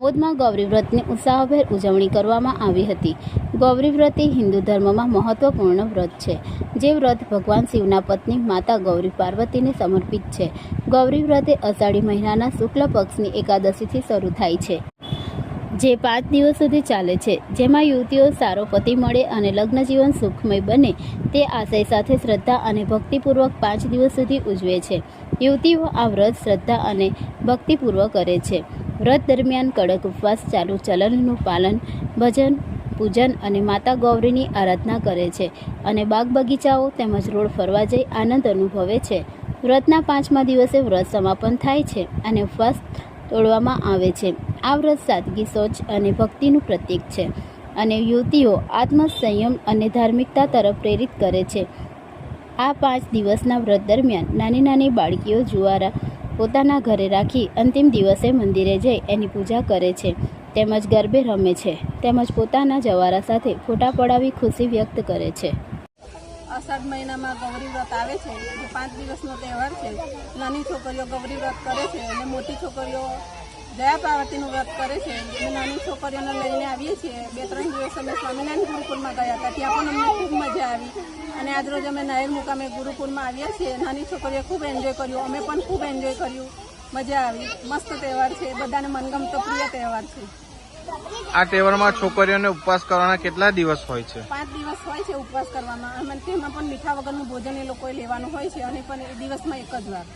દાહોદમાં ગૌરી વ્રતની ઉત્સાહભેર ઉજવણી કરવામાં આવી હતી. ગૌરી વ્રત એ હિન્દુ ધર્મમાં મહત્વપૂર્ણ વ્રત છે, જે વ્રત ભગવાન શિવના પત્ની માતા ગૌરી પાર્વતીને સમર્પિત છે. ગૌરી વ્રત એ અષાઢી મહિનાના શુક્લ પક્ષની એકાદશીથી શરૂ થાય છે, જે પાંચ દિવસ સુધી ચાલે છે. જેમાં યુવતીઓ સારો પતિ મળે અને લગ્ન જીવન સુખમય બને, તે આશય સાથે શ્રદ્ધા અને ભક્તિપૂર્વક પાંચ દિવસ સુધી ઉજવે છે. યુવતીઓ આ વ્રત શ્રદ્ધા અને ભક્તિપૂર્વક કરે છે. વ્રત દરમિયાન કડક ઉપવાસ ચાલુ ચલનનું પાલન, ભજન, પૂજન અને માતા ગૌરીની આરાધના કરે છે અને બાગ બગીચાઓ તેમજ રોડ ફરવા જઈ આનંદ અનુભવે છે. વ્રતના પાંચમા દિવસે વ્રત સમાપન થાય છે અને ઉપવાસ તોડવામાં આવે છે. આ વ્રત સાદગી શૌચ અને ભક્તિનું પ્રતીક છે અને યુવતીઓ આત્મસંયમ અને ધાર્મિકતા તરફ પ્રેરિત કરે છે. આ પાંચ દિવસના વ્રત દરમિયાન નાની નાની બાળકીઓ જુવારા પોતાના ઘરે રાખી અંતિમ દિવસે મંદિરે જઈ એની પૂજા કરે છે. તેમજ ગરબે રમે છે. તેમજ પોતાના જવારા સાથે ફોટા પડાવી ખુશી વ્યક્ત કરે છે. અષાઢ મહિનામાં ગૌરી વ્રત આવે છે. પાંચ દિવસનો તહેવાર છે. નાની છોકરીઓ ગૌરી વ્રત કરે છે અને મોટી છોકરીઓ જયા પાર્વતીનું વ્રત કરે છે. અમે નાની છોકરીઓને લઈને આવીએ છીએ. બે ત્રણ દિવસ અમે સ્વામિનારાયણ ગુરુકુળમાં ગયા હતા. ત્યાં પણ અમને ખૂબ મજા આવી. અને આજ રોજ અમે નાયર મુકામે ગુરુકુળમાં આવ્યા છીએ. નાની છોકરીઓ ખૂબ એન્જોય કર્યું. અમે પણ ખૂબ એન્જોય કર્યું. મજા આવી. મસ્ત તહેવાર છે. બધાને મનગમતો પ્રિય તહેવાર છે. આ તહેવારમાં છોકરીઓને ઉપવાસ કરવાના કેટલા દિવસ હોય છે? પાંચ દિવસ હોય છે ઉપવાસ કરવામાં. અને તેમાં પણ મીઠા વગરનું ભોજન એ લોકોએ લેવાનું હોય છે. અને પણ એ દિવસમાં એક જ વાર.